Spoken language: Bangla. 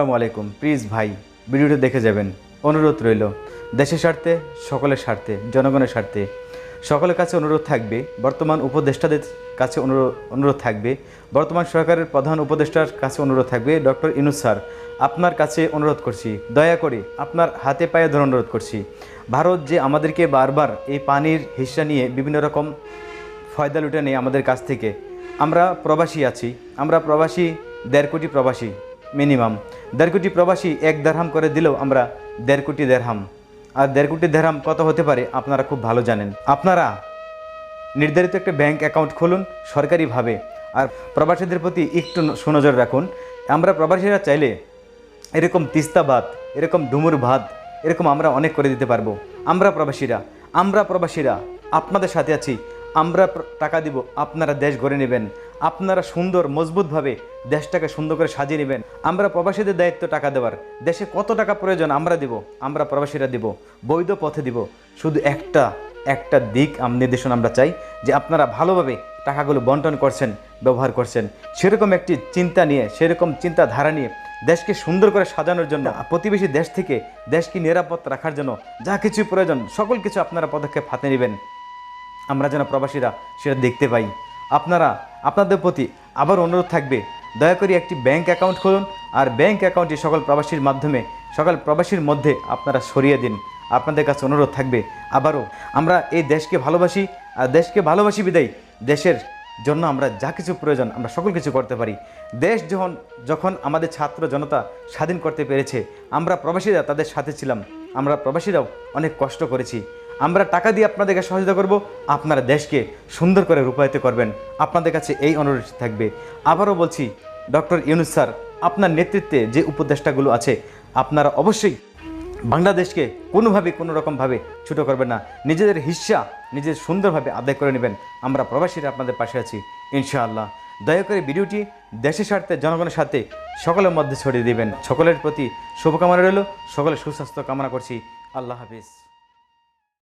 আসসালামু আলাইকুম। প্লিজ ভাই, ভিডিওটা দেখে যাবেন। অনুরোধ রইল, দেশের স্বার্থে, সকলের স্বার্থে, জনগণের স্বার্থে। সকলের কাছে অনুরোধ থাকবে, বর্তমান উপদেষ্টাদের কাছে অনুরোধ থাকবে, বর্তমান সরকারের প্রধান উপদেষ্টার কাছে অনুরোধ থাকবে, ডক্টর ইনুস স্যার। আপনার কাছে অনুরোধ করছি, দয়া করে আপনার হাতে পায়ে ধরে অনুরোধ করছি। ভারত যে আমাদেরকে বারবার এই পানির হিসা নিয়ে বিভিন্ন রকম ফয়দা লুটে নেই আমাদের কাছ থেকে। আমরা প্রবাসী আছি, আমরা প্রবাসী, দেড় কোটি প্রবাসী। মিনিমাম। দেড় কোটি প্রবাসী এক দেড়হাম করে দিলেও আমরা দেড় কোটি দেড়হাম। আর দেড় কোটি দেড়হাম কত হতে পারে আপনারা খুব ভালো জানেন। আপনারা নির্ধারিত একটা ব্যাংক অ্যাকাউন্ট খুলুন সরকারিভাবে। আর প্রবাসীদের প্রতি একটু সুনজর রাখুন। আমরা প্রবাসীরা চাইলে এরকম তিস্তা ভাত, এরকম ডুমুর ভাত, এরকম আমরা অনেক করে দিতে পারব। আমরা প্রবাসীরা আমরা প্রবাসীরা, আপনাদের সাথে আছি। আমরা টাকা দিব, আপনারা দেশ গড়ে নেবেন। আপনারা সুন্দর মজবুতভাবে দেশটাকে সুন্দর করে সাজিয়ে নেবেন। আমরা প্রবাসীদের দায়িত্ব টাকা দেওয়ার। দেশে কত টাকা প্রয়োজন আমরা দিব। আমরা প্রবাসীরা দিব। বৈধ পথে দিব। শুধু একটা একটা দিক নির্দেশনা আমরা চাই যে আপনারা ভালোভাবে টাকাগুলো বন্টন করছেন ব্যবহার করছেন। সেরকম একটি চিন্তা নিয়ে সেরকম চিন্তাধারা নিয়ে দেশকে সুন্দর করে সাজানোর জন্য প্রতিবেশী দেশ থেকে দেশকে নিরাপদ রাখার জন্য যা কিছু প্রয়োজন সকল কিছু আপনারা পদক্ষেপ হাতে নেবেন। আমরা যেন প্রবাসীরা সেটা দেখতে পাই। আপনারা আপনাদের প্রতি আবার অনুরোধ থাকবে, দয়া করে একটি ব্যাংক অ্যাকাউন্ট খুলুন আর ব্যাংক অ্যাকাউন্টটি সকল প্রবাসীর মাধ্যমে, সকল প্রবাসীর মধ্যে আপনারা সরিয়ে দিন। আপনাদের কাছে অনুরোধ থাকবে আবারও, আমরা এই দেশকে ভালোবাসি আর দেশকে ভালোবাসি বিদায়। দেশের জন্য আমরা যা কিছু প্রয়োজন, আমরা সকল কিছু করতে পারি। দেশ যখন যখন আমাদের ছাত্র জনতা স্বাধীন করতে পেরেছে, আমরা প্রবাসীরা তাদের সাথে ছিলাম। আমরা প্রবাসীরাও অনেক কষ্ট করেছি। আমরা টাকা দিয়ে আপনাদেরকে সহযোগিতা করব, আপনারা দেশকে সুন্দর করে রূপায়িত করবেন। আপনাদের কাছে এই অনুরোধ থাকবে। আবারও বলছি, ডক্টর ইউনুস স্যার, আপনার নেতৃত্বে যে উপদেষ্টাগুলো আছে, আপনারা অবশ্যই বাংলাদেশকে কোনোভাবে কোনো রকমভাবে ছোটো করবেন না। নিজেদের হিস্সা নিজের সুন্দরভাবে আদায় করে নেবেন। আমরা প্রবাসীরা আপনাদের পাশে আছি, ইনশাআল্লাহ। দয়া করে ভিডিওটি দেশের স্বার্থে, জনগণের সাথে সকলের মধ্যে ছড়িয়ে দিবেন। সকলের প্রতি শুভকামনা রইল, সকলের সুস্বাস্থ্য কামনা করছি। আল্লাহ হাফিজ।